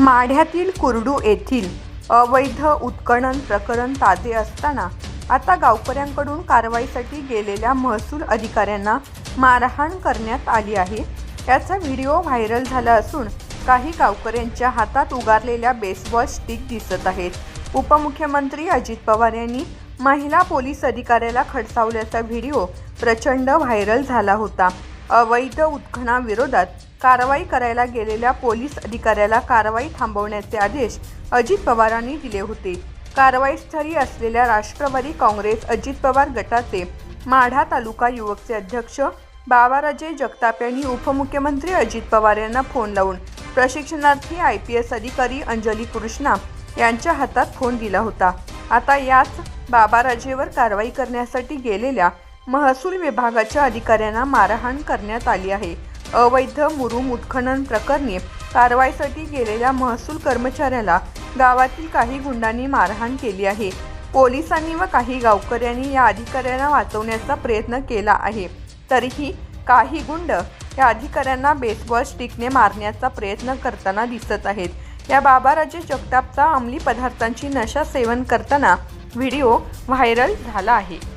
माढ्यातील कुर्डू येथील अवैध उत्खनन प्रकरण ताजे असताना आता गावकऱ्यांकडून कारवाईसाठी गेलेल्या महसूल अधिकाऱ्यांना मारहाण करण्यात आली आहे. याचा व्हिडिओ व्हायरल झाला असून काही गावकऱ्यांच्या हातात उगारलेल्या बेसबॉल स्टिक दिसत आहेत. उपमुख्यमंत्री अजित पवार यांनी महिला पोलीस अधिकाऱ्याला खडसावल्याचा व्हिडिओ प्रचंड व्हायरल झाला होता. अवैध उत्खनाविरोधात कारवाई करायला गेलेल्या पोलीस अधिकाऱ्याला कारवाई थांबवण्याचे आदेश अजित पवारांनी दिले होते. कारवाईस्थळी असलेल्या राष्ट्रवादी काँग्रेस अजित पवार गटाचे माढा तालुका युवकचे अध्यक्ष बाबाराजे जगताप यांनी उपमुख्यमंत्री अजित पवार यांना फोन लावून प्रशिक्षणार्थी आय पी एस अधिकारी अंजली कृष्णा यांच्या हातात फोन दिला होता. आता याच बाबाराजेवर कारवाई करण्यासाठी गेलेल्या महसूल विभागाच्या अधिकाऱ्यांना मारहाण करण्यात आली आहे. अवैध मुरुम उत्खनन प्रकरणी कारवाईसाठी गेलेल्या महसूल कर्मचाऱ्याला गावातील काही गुंडांनी मारहाण केली आहे. पोलिसांनी व काही गावकऱ्यांनी या अधिकाऱ्यांना वाचवण्याचा प्रयत्न केला आहे. तरीही काही गुंड या अधिकाऱ्यांना बेसबॉल स्टिकने मारण्याचा प्रयत्न करताना दिसत आहेत. या बाबाराजे जगतापचा अंमली पदार्थांची नशा सेवन करताना व्हिडिओ व्हायरल झाला आहे.